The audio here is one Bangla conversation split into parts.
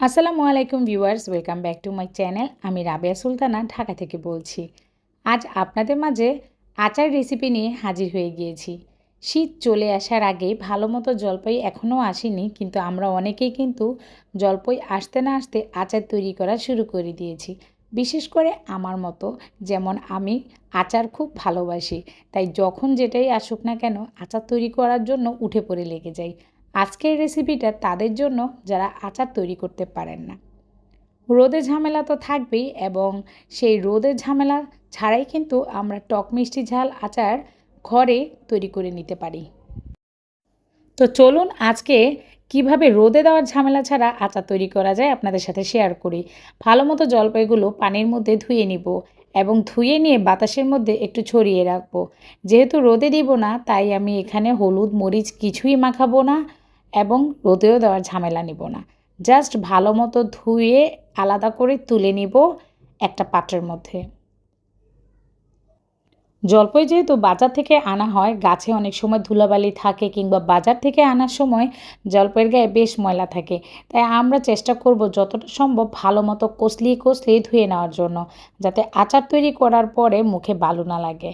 আসসালামু আলাইকুম viewers, welcome back to my channel. আমি রাবিয়া সুলতানা, ঢাকা থেকে বলছি। আজ আপনাদের মাঝে আচার রেসিপি নিয়ে হাজির হয়ে গিয়েছি। শীত চলে আসার আগে ভালো মতো জলপাই এখনও আসেনি, কিন্তু আমরা অনেকেই কিন্তু জলপাই আসতে না আসতে আচার তৈরি করা শুরু করে দিয়েছি। বিশেষ করে আমার মতো, যেমন আমি আচার খুব ভালোবাসি, তাই যখন যেটাই আসুক না কেন আচার তৈরি করার জন্য উঠে পড়ে লেগে যাই। আজকের রেসিপিটা তাদের জন্য যারা আচার তৈরি করতে পারেন না। রোদে ঝামেলা তো থাকবেই এবং সেই রোদের ঝামেলা ছাড়াই কিন্তু আমরা টক মিষ্টি ঝাল আচার ঘরে তৈরি করে নিতে পারি। তো চলুন আজকে কীভাবে রোদে দেওয়ার ঝামেলা ছাড়া আচার তৈরি করা যায় আপনাদের সাথে শেয়ার করি। ভালো মতো জলপাইগুলো পানির মধ্যে ধুয়ে নিব এবং ধুয়ে নিয়ে বাতাসের মধ্যে একটু ছড়িয়ে রাখব। যেহেতু রোদে দিব না, তাই আমি এখানে হলুদ, মরিচ কিছুই মাখাবো না। এবং রোদেও দেওয়ার ঝামেলা নিব না। জাস্ট ভালো মতো ধুয়ে আলাদা করে তুলে নিব একটা পাত্রের মধ্যে। জলপাই যেহেতু বাজার থেকে আনা হয়, গাছে অনেক সময় ধুলাবালি থাকে কিংবা বাজার থেকে আনার সময় জলপাইয়ের গায়ে বেশ ময়লা থাকে। তাই আমরা চেষ্টা করব যতটা সম্ভব ভালো মতো কষলিয়ে কষলিয়ে ধুয়ে নেওয়ার জন্য, যাতে আচার তৈরি করার পরে মুখে বালু না লাগে।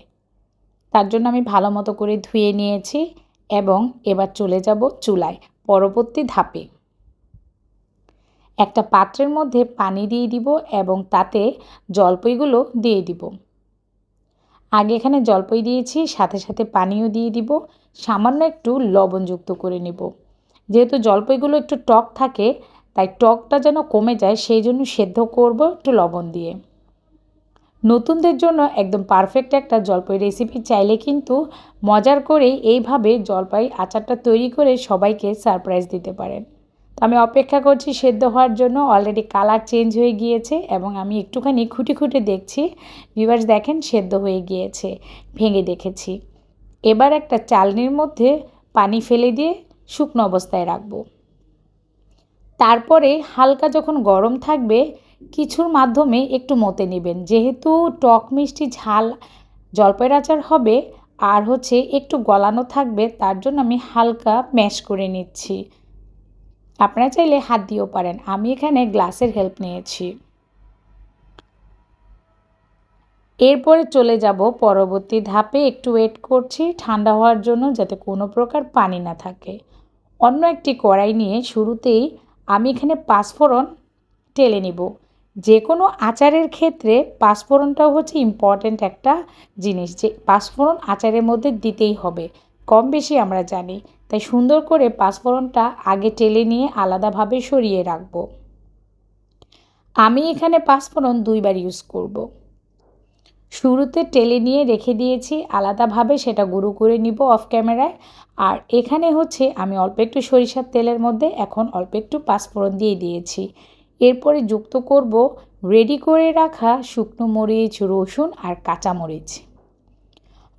তার জন্য আমি ভালো মতো করে ধুয়ে নিয়েছি। এবং এবার চলে যাব চুলায়, পরবর্তী ধাপে। একটা পাত্রের মধ্যে পানি দিয়ে দিব এবং তাতে জলপাইগুলো দিয়ে দিব। আগে এখানে জলপাই দিয়েছি, সাথে সাথে পানিও দিয়ে দিব, সামান্য একটু লবণযুক্ত করে নেব। যেহেতু জলপাইগুলো একটু টক থাকে, তাই টকটা যেন কমে যায়, সেই জন্য সেদ্ধ করব একটু লবণ দিয়ে। নতুনদের জন্য একদম পারফেক্ট একটা জলপাই রেসিপি চাইলে কিন্তু মজার করেই এইভাবে জলপাই আচারটা তৈরি করে সবাইকে সারপ্রাইজ দিতে পারেন। তো আমি অপেক্ষা করছি সেদ্ধ হওয়ার জন্য অলরেডি কালার চেঞ্জ হয়ে গিয়েছে এবং আমি একটুখানি খুঁটি খুঁটে দেখছি। ভিউয়ার্স দেখেন, সেদ্ধ হয়ে গিয়েছে, ভেঙে দেখেছি। এবার একটা চালনির মধ্যে পানি ফেলে দিয়ে শুকনো অবস্থায় রাখব। তারপরে হালকা যখন গরম থাকবে কিছুর মাধ্যমে একটু মতে নেবেন। যেহেতু টক মিষ্টি ঝাল জলপাইয়ের আচার হবে আর হচ্ছে একটু গলানো থাকবে, তার জন্য আমি হালকা ম্যাশ করে নিচ্ছি। আপনারা চাইলে হাত দিয়েও পারেন। আমি এখানে গ্লাসের হেল্প নিয়েছি। এরপরে চলে যাব পরবর্তী ধাপে। একটু ওয়েট করছি। ঠান্ডা হওয়ার জন্য যাতে কোনো প্রকার পানি না থাকে। অন্য একটি কড়াই নিয়ে শুরুতেই আমি এখানে পাঁচফোড়ন টেলে নিব। যে কোনো আচারের ক্ষেত্রে পাঁচফোড়নটাও হচ্ছে ইম্পর্ট্যান্ট একটা জিনিস যে পাঁচফোড়ন আচারের মধ্যে দিতেই হবে। কম বেশি আমরা জানি। তাই সুন্দর করে পাঁচফোড়নটা আগে টেলে নিয়ে আলাদাভাবে সরিয়ে রাখব। আমি এখানে পাঁচফোড়ন দুইবার ইউজ করব। শুরুতে টেলে নিয়ে রেখে দিয়েছি, আলাদাভাবে সেটা গুঁড়ো করে নিব অফ ক্যামেরায় আর এখানে হচ্ছে আমি অল্প একটু সরিষার তেলের মধ্যে এখন অল্প একটু পাঁচফোড়ন দিয়ে দিয়েছি। এরপরে যুক্ত করব রেডি করে রাখা শুকনো মরিচ, রসুন আর কাঁচা মরিচ।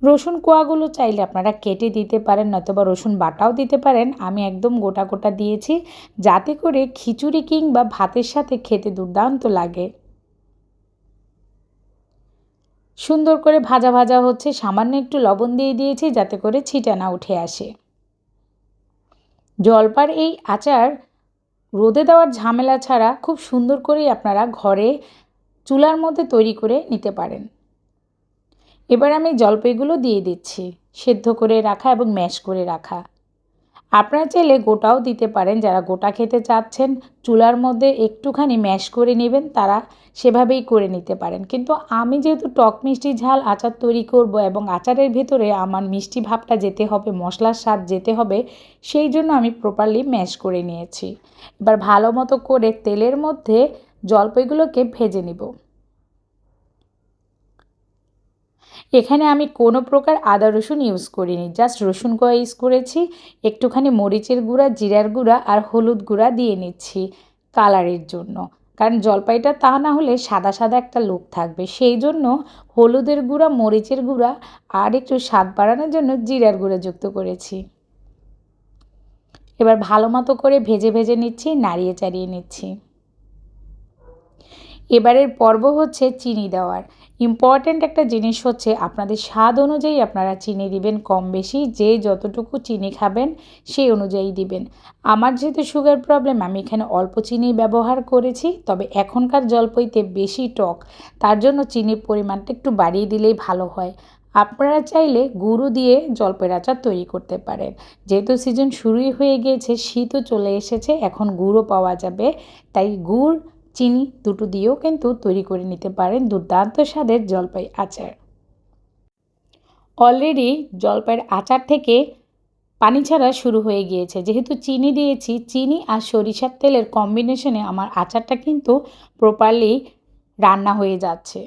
রসুন কোয়াগুলো চাইলে আপনারা কেটে দিতে পারেন নয়তোবা রসুন বাটাও দিতে পারেন। আমি একদম গোটা গোটা দিয়েছি যাতে করে খিচুড়ি কিংবা ভাতের সাথে খেতে দুর্দান্ত লাগে। সুন্দর করে ভাজা ভাজা হচ্ছে, সামান্য একটু লবণ দিয়ে দিয়েছি যাতে করে ছিটানা উঠে আসে। জলপার এই আচার রোদে দেওয়ার ঝামেলা ছাড়া খুব সুন্দর করেই আপনারা ঘরে চুলার মধ্যে তৈরি করে নিতে পারেন। এবার আমি জলপাইগুলো দিয়ে দিচ্ছি। সেদ্ধ করে রাখা এবং ম্যাশ করে রাখা। আপনারা চাইলে গোটাও দিতে পারেন। যারা গোটা খেতে চাচ্ছেন, চুলার মধ্যে একটুখানি ম্যাশ করে নেবেন, তারা সেভাবেই করে নিতে পারেন। কিন্তু আমি যেহেতু টক মিষ্টি ঝাল আচার তৈরি করব এবং আচারের ভেতরে আমার মিষ্টি ভাবটা যেতে হবে, মশলার স্বাদ যেতে হবে, সেই জন্য আমি প্রপারলি ম্যাশ করে নিয়েছি। এবার ভালো মতো করে তেলের মধ্যে জলপাইগুলোকে ভেজে নিব। এখানে আমি কোনো প্রকার আদা রসুন ইউজ করিনি জাস্ট রসুন কোয়া ইউজ করেছি, একটুখানি মরিচের গুঁড়া, জিরার গুঁড়া আর হলুদ গুঁড়া দিয়ে নিচ্ছি কালারের জন্য। কারণ জলপাইটা তা না হলে সাদা সাদা একটা লুক থাকবে। সেই জন্য হলুদের গুঁড়া, মরিচের গুঁড়া আর একটু স্বাদ বাড়ানোর জন্য জিরার গুঁড়া যুক্ত করেছি। এবার ভালো মতো করে ভেজে ভেজে নিচ্ছি, নাড়িয়ে চাড়িয়ে নিচ্ছি। এবারের পর্ব হচ্ছে চিনি দেওয়ার। ইম্পর্ট্যান্ট একটা জিনিস হচ্ছে আপনাদের স্বাদ অনুযায়ী আপনারা চিনি দিবেন, কম বেশি যে যতটুকু চিনি খাবেন সেই অনুযায়ী দিবেন। আমার যেহেতু সুগার প্রবলেম আমি এখানে অল্প চিনি ব্যবহার করেছি, তবে এখনকার জলপইতে বেশি টক, তার জন্য চিনির পরিমাণটা একটু বাড়িয়ে দিলেই ভালো হয়। আপনারা চাইলে গুঁড়ো দিয়ে জলপের আচার তৈরি করতে পারেন। যেহেতু সিজন শুরুই হয়ে গিয়েছে, শীতও চলে এসেছে, এখন গুঁড়ো পাওয়া যাবে, তাই গুড় চিনি দুটো দিয়েও কিন্তু তৈরি করে নিতে পারেন দুর্দান্ত স্বাদের জলপাই আচার। অলরেডি জলপাইয়ের আচার থেকে পানি ছাড়া শুরু হয়ে গিয়েছে। যেহেতু চিনি দিয়েছি, চিনি আর সরিষার তেলের কম্বিনেশনে আমার আচারটা কিন্তু প্রপারলি রান্না হয়ে যাচ্ছে।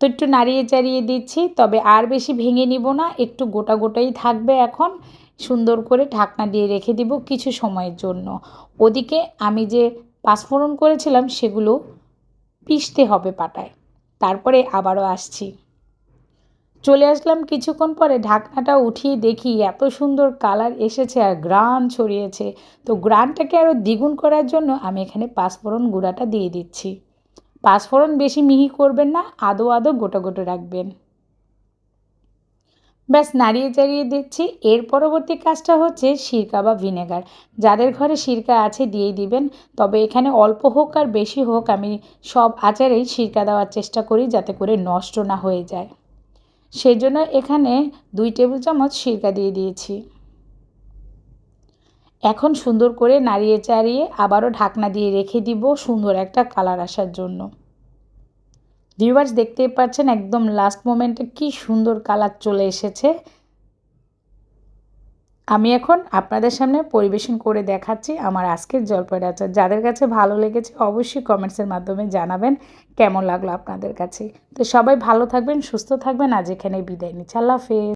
তো একটু নাড়িয়ে চাড়িয়ে দিচ্ছি, তবে আর বেশি ভেঙে নিব না, একটু গোটা গোটাই থাকবে এখন। সুন্দর করে ঢাকনা দিয়ে রেখে দিব কিছু সময়ের জন্য। ওদিকে আমি যে পাঁচফোড়ন করেছিলাম, সেগুলো পিষতে হবে পাটায়। তারপরে আবারও আসছি। চলে আসলাম কিছুক্ষণ পরে ঢাকনাটা উঠিয়ে দেখি এত সুন্দর কালার এসেছে আর গ্রান ছড়িয়েছে। তো গ্রানটাকে আরও দ্বিগুণ করার জন্য আমি এখানে পাঁচফোড়ন গুঁড়াটা দিয়ে দিচ্ছি। পাঁচফোড়ন বেশি মিহি করবেন না, আদো আদো গোটা গোটা রাখবেন। ব্যাস, নাড়িয়ে চাড়িয়ে দিচ্ছি। এর পরবর্তী কাজটা হচ্ছে সিরকা বা ভিনেগার। যাদের ঘরে সিরকা আছে দিয়ে দিবেন। তবে এখানে অল্প হোক আর বেশি হোক, আমি সব আচারেই সিরকা দেওয়ার চেষ্টা করি যাতে করে নষ্ট না হয়ে যায়। সেই জন্য এখানে দুই টেবিল চামচ সিরকা দিয়ে দিয়েছি। এখন সুন্দর করে নাড়িয়ে চাড়িয়ে আবারও ঢাকনা দিয়ে রেখে দিব সুন্দর একটা কালার আসার জন্য। ভিউয়ার্স দেখতেই পাচ্ছেন একদম লাস্ট মোমেন্টে কি সুন্দর কালার চলে এসেছে। আমি এখন আপনাদের সামনে পরিবেশন করে দেখাচ্ছি আমার আজকের জলপাই আচার যাদের কাছে ভালো লেগেছে অবশ্যই কমেন্টসের মাধ্যমে জানাবেন কেমন লাগল আপনাদের কাছে। তো সবাই ভালো থাকবেন, সুস্থ থাকবেন। আজ এখানে বিদায় নিচ্ছি। আল্লাহ হাফেজ।